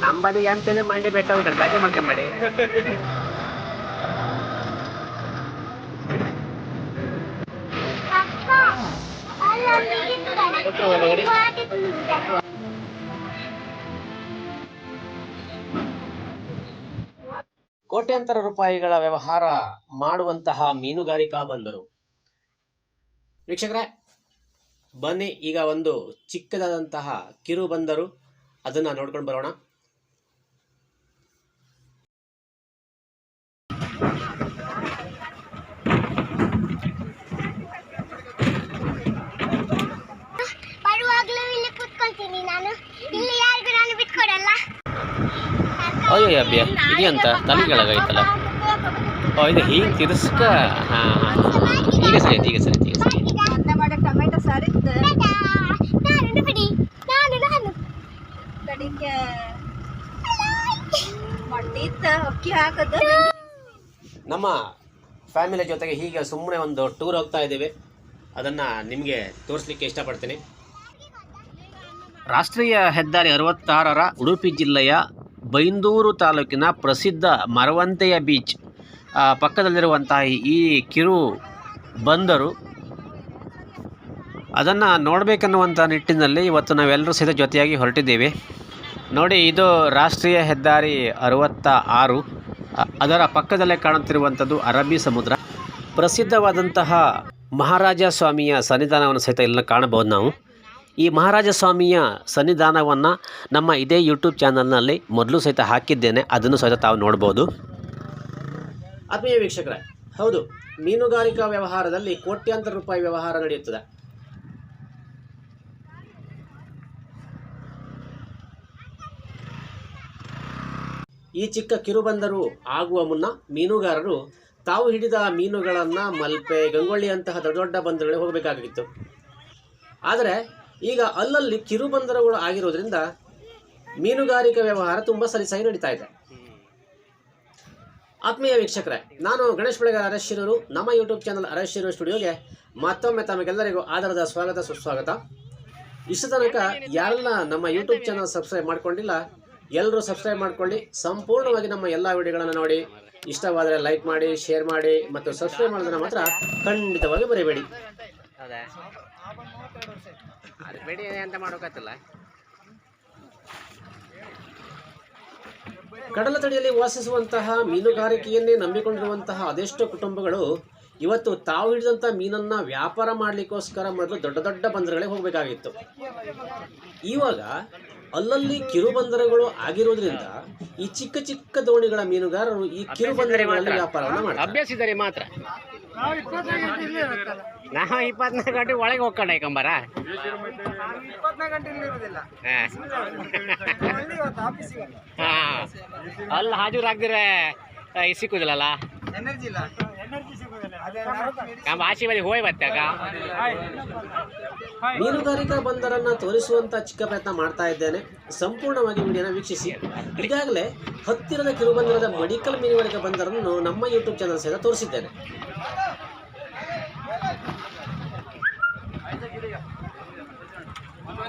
ನಂಬದಿ ಅಂತೇಳಿ ಮಂಡಿ ಬೆಟ್ಟ ಉಂಟು ಮಾಡ್ಕೊಂಬೇಡಿ ಕೋಟ್ಯಾಂತರ ರೂಪಾಯಿಗಳ ವ್ಯವಹಾರ ಮಾಡುವಂತಹ ಮೀನುಗಾರಿಕಾ ಬಂದರು. ವೀಕ್ಷಕರೇ, ಬನ್ನಿ, ಈಗ ಒಂದು ಚಿಕ್ಕದಾದಂತಹ ಕಿರು ಬಂದರು. ಅದನ್ನ ನೋಡ್ಕೊಂಡು ಬರೋಣ ಬರುವಾಗ್ಲೂ ಇಲ್ಲಿ ಕುತ್ಕೊಳ್ತೀನಿ ನಾನು ಇಲ್ಲಿ ಯಾರಿಗೂ ನಾನು ಬಿಟ್ಕೊಡಲ್ಲ. ಅಯ್ಯೋ ಅಂತ ಇದೆಯಂತ ತಲೆ ಕೆಳಗಾಯ್ತಲ್ಲ. ಓ ಇದು ಹೀಗೆ ತಿರ್ಸ್ಕ. ಹಾಂ ಹಾ. ಈಗ ಸರಿ ಈಗ ಸರಿ ಈಗ ಸರಿ. ಟೊಮೆಟೊ ಸಾರಿ ನಾನು ಬಿಡಿ ನಾನು ನಾನು ಅಕ್ಕಿ ಹಾಕದು. ನಮ್ಮ ಫ್ಯಾಮಿಲಿ ಜೊತೆಗೆ ಹೀಗೆ ಸುಮ್ಮನೆ ಒಂದು ಟೂರ್ ಹೋಗ್ತಾ ಇದ್ದೀವಿ. ಅದನ್ನು ನಿಮಗೆ ತೋರಿಸ್ಲಿಕ್ಕೆ ಇಷ್ಟಪಡ್ತೀನಿ. ರಾಷ್ಟ್ರೀಯ ಹೆದ್ದಾರಿ ಅರವತ್ತಾರರ ಉಡುಪಿ ಜಿಲ್ಲೆಯ ಬೈಂದೂರು ತಾಲೂಕಿನ ಪ್ರಸಿದ್ಧ ಮರವಂತೆಯ ಬೀಚ್ ಪಕ್ಕದಲ್ಲಿರುವಂತಹ ಈ ಕಿರು ಬಂದರು. ಅದನ್ನು ನೋಡಬೇಕನ್ನುವಂಥ ನಿಟ್ಟಿನಲ್ಲಿ ಇವತ್ತು ನಾವೆಲ್ಲರೂ ಸಹಿತ ಜೊತೆಯಾಗಿ ಹೊರಟಿದ್ದೇವೆ. ನೋಡಿ, ಇದು ರಾಷ್ಟ್ರೀಯ ಹೆದ್ದಾರಿ ಅರವತ್ತ ಆರು ಅದರ ಪಕ್ಕದಲ್ಲೇ ಕಾಣುತ್ತಿರುವಂಥದ್ದು ಅರಬ್ಬಿ ಸಮುದ್ರ. ಪ್ರಸಿದ್ಧವಾದಂತಹ ಮಹಾರಾಜ ಸ್ವಾಮಿಯ ಸನ್ನಿಧಾನವನ್ನು ಸಹಿತ ಇಲ್ಲಿ ಕಾಣಬಹುದು ನಾವು. ಈ ಮಹಾರಾಜ ಸ್ವಾಮಿಯ ಸನ್ನಿಧಾನವನ್ನು ನಮ್ಮ ಇದೇ ಯೂಟ್ಯೂಬ್ ಚಾನಲ್ನಲ್ಲಿ ಮೊದಲು ಸಹಿತ ಹಾಕಿದ್ದೇನೆ. ಅದನ್ನು ಸಹಿತ ತಾವು ನೋಡ್ಬೋದು. ಆತ್ಮೀಯ ವೀಕ್ಷಕರೇ, ಹೌದು, ಮೀನುಗಾರಿಕಾ ವ್ಯವಹಾರದಲ್ಲಿ ಕೋಟ್ಯಾಂತರ ರೂಪಾಯಿ ವ್ಯವಹಾರ ನಡೆಯುತ್ತದೆ. ಈ ಚಿಕ್ಕ ಕಿರುಬಂದರು ಆಗುವ ಮುನ್ನ ಮೀನುಗಾರರು ತಾವು ಹಿಡಿದ ಮೀನುಗಳನ್ನು ಮಲ್ಪೆ ಗಂಗೊಳ್ಳಿಯಂತಹ ದೊಡ್ಡ ದೊಡ್ಡ ಬಂದರುಗಳಿಗೆ ಹೋಗಬೇಕಾಗಿತ್ತು. ಆದರೆ ಈಗ ಅಲ್ಲಲ್ಲಿ ಕಿರುಬಂದರಗಳು ಆಗಿರೋದ್ರಿಂದ ಮೀನುಗಾರಿಕೆ ವ್ಯವಹಾರ ತುಂಬ ಸಲೀಸಾಗಿ ನಡೀತಾ ಇದೆ. ಆತ್ಮೀಯ ವೀಕ್ಷಕರೇ, ನಾನು ಗಣೇಶ್ ಬೆಳಗಾರ ಅರಶಿರೂರು ನಮ್ಮ ಯೂಟ್ಯೂಬ್ ಚಾನಲ್ ಅರಶಿರು ಸ್ಟುಡಿಯೋಗೆ ಮತ್ತೊಮ್ಮೆ ತಮಗೆಲ್ಲರಿಗೂ ಆಧಾರದ ಸ್ವಾಗತ, ಸುಸ್ವಾಗತ. ಇಷ್ಟು ತನಕ ಯಾರೆಲ್ಲ ನಮ್ಮ ಯೂಟ್ಯೂಬ್ ಚಾನಲ್ ಸಬ್ಸ್ಕ್ರೈಬ್ ಮಾಡ್ಕೊಂಡಿಲ್ಲ ಎಲ್ಲರೂ ಸಬ್ಸ್ಕ್ರೈಬ್ ಮಾಡ್ಕೊಳ್ಳಿ. ಸಂಪೂರ್ಣವಾಗಿ ನಮ್ಮ ಎಲ್ಲ ವಿಡಿಯೋಗಳನ್ನು ನೋಡಿ. ಇಷ್ಟವಾದರೆ ಲೈಕ್ ಮಾಡಿ ಶೇರ್ ಮಾಡಿ ಮತ್ತು ಸಬ್ಸ್ಕ್ರೈಬ್ ಮಾಡೋದನ್ನು ಮಾತ್ರ ಖಂಡಿತವಾಗಿ ಬೇಡಿ ಅಂತ ಮಾಡೋಕತ್ತಿಲ್ಲ ಕಡಲ ತಡಿಯಲ್ಲಿ ವಾಸಿಸುವಂತಹ ಮೀನುಗಾರಿಕೆಯನ್ನೇ ನಂಬಿಕೊಂಡಿರುವಂತಹ ಅದೆಷ್ಟೋ ಕುಟುಂಬಗಳು ಇವತ್ತು ತಾವು ಹಿಡಿದಂತಹ ಮೀನನ್ನ ವ್ಯಾಪಾರ ಮಾಡಲಿಕ್ಕೋಸ್ಕರ ಮೊದಲು ದೊಡ್ಡ ದೊಡ್ಡ ಬಂದರುಗಳಿಗೆ ಹೋಗಬೇಕಾಗಿತ್ತು. ಇವಾಗ ಅಲ್ಲಲ್ಲಿ ಕಿರು ಬಂದರುಗಳು ಆಗಿರೋದ್ರಿಂದ ಈ ಚಿಕ್ಕ ಚಿಕ್ಕ ದೋಣಿಗಳ ಮೀನುಗಾರರು ಈ ಕಿರು ಬಂದರುಗಳಲ್ಲಿ ವ್ಯಾಪಾರವನ್ನು ಮಾಡ್ತಾರೆ. ಅಭ್ಯಾಸ ಇದ್ದಾರೆ ಮಾತ್ರ ನಾವು ಇಪ್ಪತ್ನಾಲ್ಕು ಗಂಟೆ ಒಳಗೆ ಹೋಗ್ಕೊಂಡ ಕಂಬಾರ. ಅಲ್ಲಿ ಹಾಜರಾಗ್ದಿರೆ ಈ ಸಿಕ್ಕುದಿಲ್ಲಲ್ಲ? ನಮ್ಮ ಬದಿ ಹೋಯ್ ಬತ್ತಾಗ ಮೀನುಗಾರಿಕಾ ಬಂದರನ್ನ ತೋರಿಸುವಂತ ಚಿಕ್ಕ ಪ್ರಯತ್ನ ಮಾಡ್ತಾ ಇದ್ದೇನೆ. ಸಂಪೂರ್ಣವಾಗಿ ವಿಡಿಯೋನ ವೀಕ್ಷಿಸಿ. ಈಗಾಗಲೇ ಹತ್ತಿರದ ಕಿರುಬಂದರದ ಮೆಡಿಕಲ್ ಮೀನುಗಾರಿಕಾ ಬಂದರನ್ನು ನಮ್ಮ ಯೂಟ್ಯೂಬ್ ಚಾನಲ್ ಸಹಿತ ತೋರಿಸಿದ್ದೇನೆ.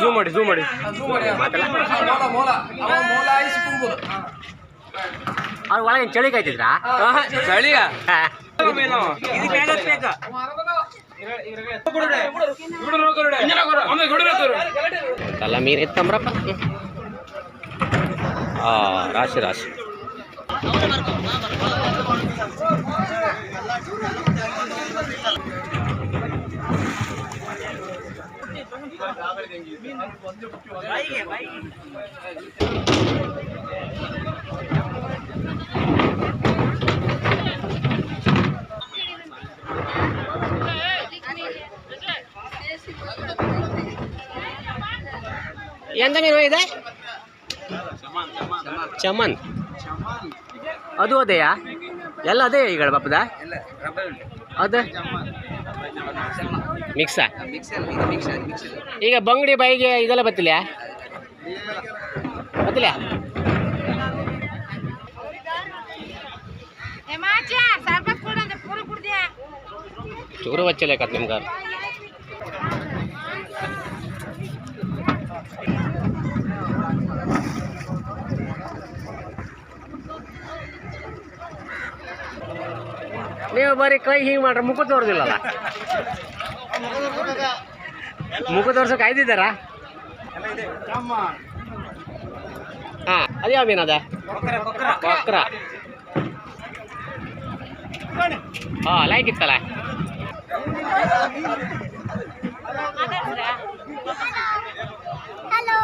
ಝೂಮ್ ಮಾಡಿ ಝೂಮ್ ಮಾಡಿ ಅವ್ರ ಒಳಗೆ ಚಳಿ ಕಾಯ್ತಿದ್ರಾ ಚಳಿಯ ಕಲ್ಲ ಮೀನು ಎತ್ತಂಬ್ರಪ್ಪ ಆ ರಾಶಿ ರಾಶಿ ಎಂತ ಮೀನು ಇದೆ? ಚಮನ್. ಅದು ಅದೇಯಾ? ಎಲ್ಲ ಅದೇ ಈಗ ಬಾಪದ? ಅದ? ಮಿಕ್ಸಾ ಈಗ ಬಂಗಡಿ ಬಾಯಿಗೆ ಇದೆಲ್ಲ ಬತ್ತಿಲ್ಲ ಬತ್ತಿಲ್ಲ ಚೂರು ಬಚ್ಚಿಲ್ಲ ಕತ್ ನಿಮ್ಗೆ. ನೀವು ಬರೀ ಕೈ ಹಿಂಗೆ ಮಾಡ್ರಿ ಮುಖ ತೋರ್ದಿಲ್ಲಲ್ಲ? ಮುಖ ತೋರ್ಸೋ ಆಯ್ದಿದ್ದಾರಾ? ಹಾಂ ಅದು ಯಾವ ಮೀನದ ಕೊಕ್ರ ಹಾ ಲೈಕ್ ಇತ್ತಲ್ಲ. ಹಲೋ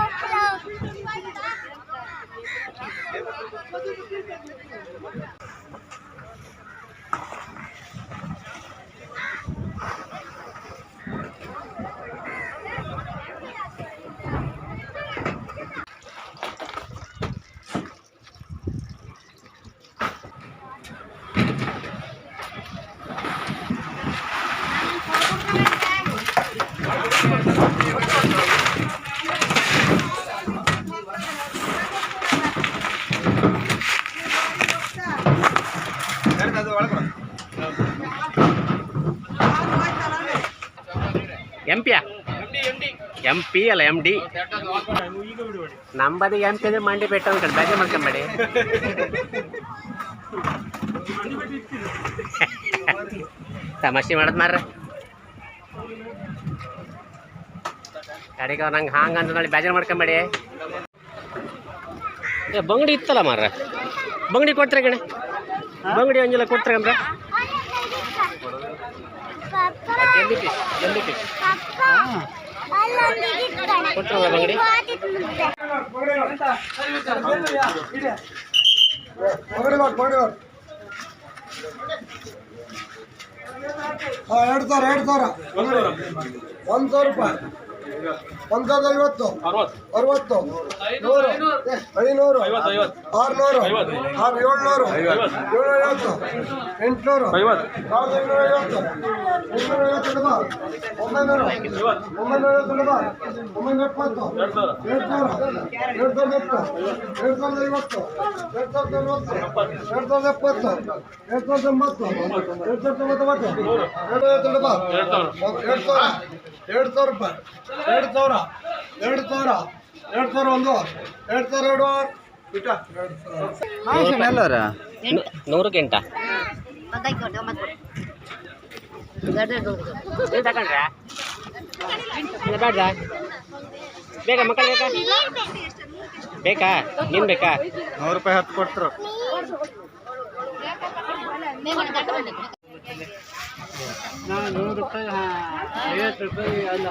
ಎಂ ಪಿ ಅಲ್ಲ ಎಂ ಡಿ ನಂಬದಿ ಎಂ ಪಿ ಅಂದ್ರೆ ಮಂಡಿ ಬೆಟ್ಟ ಅನ್ಕೊಂಡು ಕಡೆ ಮಾಡ್ಕೊಂಬೇಡಿ. ತಮಾಷೆ ಮಾಡದ್ ಮಾರ್ರೆ. ಕಡೆಗೆ ನಂಗೆ ಹಾಂಗ ಅಂತ ನೋಡಿ ಬೇಜಾರು ಮಾಡ್ಕೊಂಬೇಡಿ. ಏ ಬಂಗಡಿ ಇತ್ತಲ್ಲ ಮಾರ್ರೆ? ಬಂಗಡಿ ಕೊಡ್ತಾರೆ ಕಣೆ. ಬಂಗಡಿ ಒಂದಿಲ್ಲ ಕೊಡ್ತಾರೆ ಅಂದ್ರೆ? ಜಲ್ದಿ ಪೀಸ್? ಜಲ್ದಿ ಪೀಸ್? ಎರಡು ಸಾವಿರ ಎರಡು ಸಾವಿರ ಒಂದು ಸಾವಿರ ರೂಪಾಯಿ ಒಂದು ಸಾವಿರದ ಐವತ್ತು ಅರವತ್ತು ನೂರು ಐನೂರು ಆರುನೂರು ಆರು ಏಳ್ನೂರು ಏಳು ಐವತ್ತು ಎಂಟುನೂರು ಸಾವಿರದ ಐನೂರ ಐವತ್ತು ಎಂಟುನೂರ ಐವತ್ತು ಡಬ್ಬ ಒಂಬೈನೂರು ಒಂಬೈನೂರ ಐವತ್ತು ಡಬ್ಬ ಒಂಬೈನೂರ ಎಪ್ಪತ್ತು ಎರಡು ಸಾವಿರ ಎರಡು ಸಾವಿರದ ಎಪ್ಪತ್ತು ಎರಡು ಸಾವಿರದ ಐವತ್ತು ಎರಡು ಸಾವಿರದ ಅರವತ್ತು ಎರಡು ಸಾವಿರದ ಎಪ್ಪತ್ತು ಎರಡು ಸಾವಿರದ ಎಂಬತ್ತು ಎರಡು ಸಾವಿರದ ತೊಂಬತ್ತೊಂಬತ್ತು ಎರಡು ಐವತ್ತು ಡಬ್ಬ ಎರಡು ಸಾವಿರ ಎರಡು ಸಾವಿರ ರೂಪಾಯಿ ಎರಡು ಸಾವಿರ. ಎರಡು ಸಾವಿರ. ಎರಡು ಸಾವಿರ ಒಂದು. ಎರಡು ಸಾವಿರ ಎರಡು. ತಗೊಂಡ್ರಾ ಬೇಡ್ದ ಬೇಕಾ ಮಕ್ಕಳು ಬೇಕಾ ಬೇಕಾ? ನೀನು ಬೇಕಾ? ನೂರು ರೂಪಾಯಿ ಹತ್ತು ಕೊಟ್ಟರು ನೂರು ರೂಪಾಯಿ ಐವತ್ತು ರೂಪಾಯಿ ಅಲ್ಲ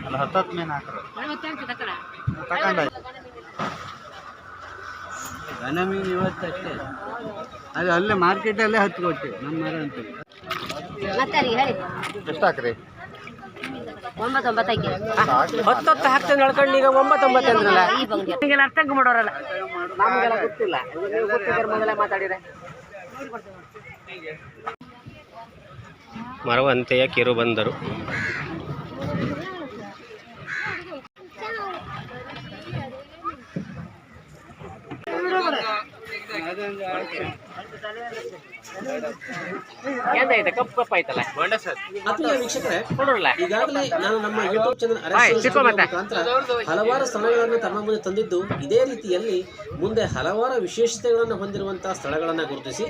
ಅಲ್ಲ ಹತ್ತತ್ತು ಮೀನು ಹಾಕ್ರು ತಗೊಂಡ ಗನ ಮೀನು ಇವತ್ತಷ್ಟೇ. ಅದು ಅಲ್ಲೇ ಮಾರ್ಕೆಟಲ್ಲೇ ಹತ್ತು ಕೊಟ್ಟು ನಮ್ಮ ಮರ ಅಂತ. ಎಷ್ಟು ಹಾಕ್ರಿ ಹತ್ತತ್ತು ಹಾಕ್ತೇನೆ ನಡ್ಕೊಂಡು ಈಗ ಒಂಬತ್ತೊಂಬತ್ತು ಅಂದ್ರಲ್ಲ. ಈಗೆಲ್ಲ ಅರ್ಥ ಮಾಡೋರಲ್ಲ. ನಮಗೆಲ್ಲ ಗೊತ್ತಿಲ್ಲ. ನೀವು ಗೊತ್ತಿದ್ದಾರೆ ಮೊದಲೇ ಮಾತಾಡಿದೆ ಮರವಂತೆಯ ಕಿರು ಬಂದರು. ಏನಾಯ್ತು ಕಪ್ಪು ಕಪ್ಪು ಆಯ್ತಲ್ಲ? ಆತ್ಮೀಯ ವೀಕ್ಷಕರೇ ನೋಡೋಲ್ಲ ಈಗಾಗಲೇ ನಾನು ನಮ್ಮ ಯೂಟ್ಯೂಬ್ ಚಾನಲ್ ಮುಖಾಂತರ ಹಲವಾರು ಸ್ಥಳಗಳನ್ನು ತಮ್ಮ ಮುಂದೆ ತಂದಿದ್ದು ಇದೇ ರೀತಿಯಲ್ಲಿ ಮುಂದೆ ಹಲವಾರು ವಿಶೇಷತೆಗಳನ್ನು ಹೊಂದಿರುವಂತಹ ಸ್ಥಳಗಳನ್ನು ಗುರುತಿಸಿ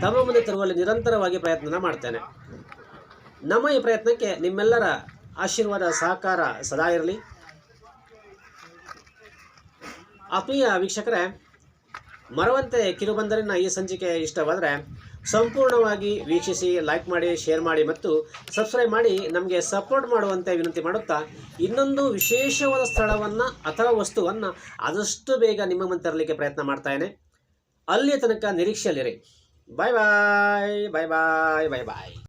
ತಮ್ಮ ಮುಂದೆ ತರುವಲ್ಲಿ ನಿರಂತರವಾಗಿ ಪ್ರಯತ್ನ ಮಾಡ್ತೇನೆ. ನಮ್ಮ ಈ ಪ್ರಯತ್ನಕ್ಕೆ ನಿಮ್ಮೆಲ್ಲರ ಆಶೀರ್ವಾದ ಸಹಕಾರ ಸದಾ ಇರಲಿ. ಆತ್ಮೀಯ ವೀಕ್ಷಕರೇ ಮರವಂತೆ ಕಿರುಬಂದರಿನ ಈ ಸಂಚಿಕೆ ಇಷ್ಟವಾದರೆ ಸಂಪೂರ್ಣವಾಗಿ ವೀಕ್ಷಿಸಿ ಲೈಕ್ ಮಾಡಿ ಶೇರ್ ಮಾಡಿ ಮತ್ತು ಸಬ್ಸ್ಕ್ರೈಬ್ ಮಾಡಿ ನಮಗೆ ಸಪೋರ್ಟ್ ಮಾಡುವಂತೆ ವಿನಂತಿ ಮಾಡುತ್ತಾ ಇನ್ನೊಂದು ವಿಶೇಷವಾದ ಸ್ಥಳವನ್ನು ಅಥವಾ ವಸ್ತುವನ್ನು ಆದಷ್ಟು ಬೇಗ ನಿಮ್ಮ ಮುಂದೆ ತರಲಿಕ್ಕೆ ಪ್ರಯತ್ನ ಮಾಡ್ತಾಯಿದ್ದೇನೆ ಅಲ್ಲಿಯ ತನಕ ನಿರೀಕ್ಷೆಯಲ್ಲಿರಿ. ಬಾಯ್ ಬಾಯ್ ಬಾಯ್ ಬಾಯ್ ಬಾಯ್ ಬಾಯ್